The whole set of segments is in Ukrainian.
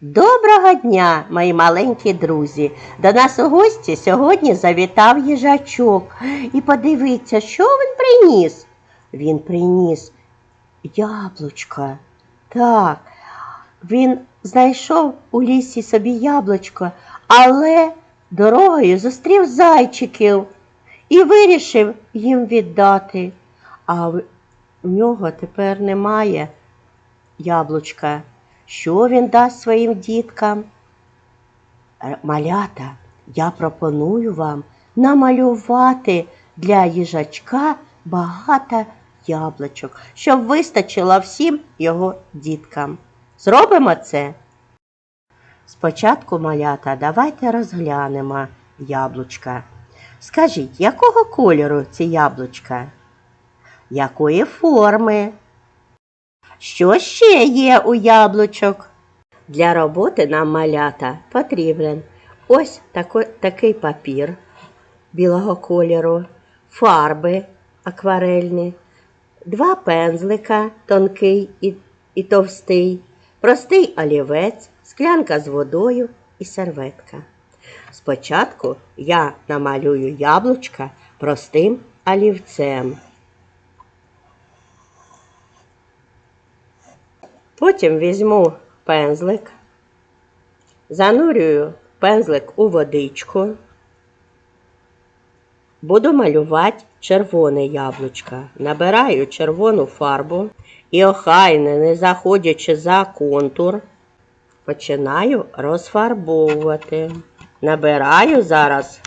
Доброго дня, мої маленькі друзі. До нас у гості сьогодні завітав їжачок. І подивіться, що він приніс. Він приніс яблучко. Так, він знайшов у лісі собі яблучко, але дорогою зустрів зайчиків і вирішив їм віддати. А в нього тепер немає яблучка. Що він дасть своїм діткам? Малята, я пропоную вам намалювати для їжачка багато яблучок, щоб вистачило всім його діткам. Зробимо це? Спочатку, малята, давайте розглянемо яблучка. Скажіть, якого кольору ці яблучка? Якої форми? Що ще є у яблучок? Для роботи нам малята потрібен ось тако- такий папір білого кольору, фарби акварельні, два пензлика тонкий і, і товстий, простий олівець, склянка з водою і серветка. Спочатку я намалюю яблучка простим олівцем. Потім візьму пензлик, занурюю пензлик у водичку, буду малювати червоне яблучко. Набираю червону фарбу і охайно, не заходячи за контур, починаю розфарбовувати. Набираю зараз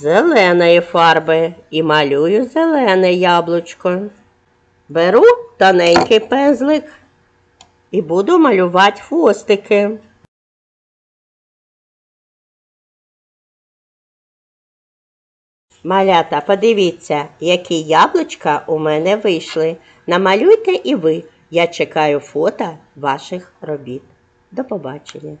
зеленої фарби і малюю зелене яблучко. Беру тоненький пензлик і буду малювати хвостики. Малята, подивіться, які яблучка у мене вийшли. Намалюйте і ви. Я чекаю фото ваших робіт. До побачення.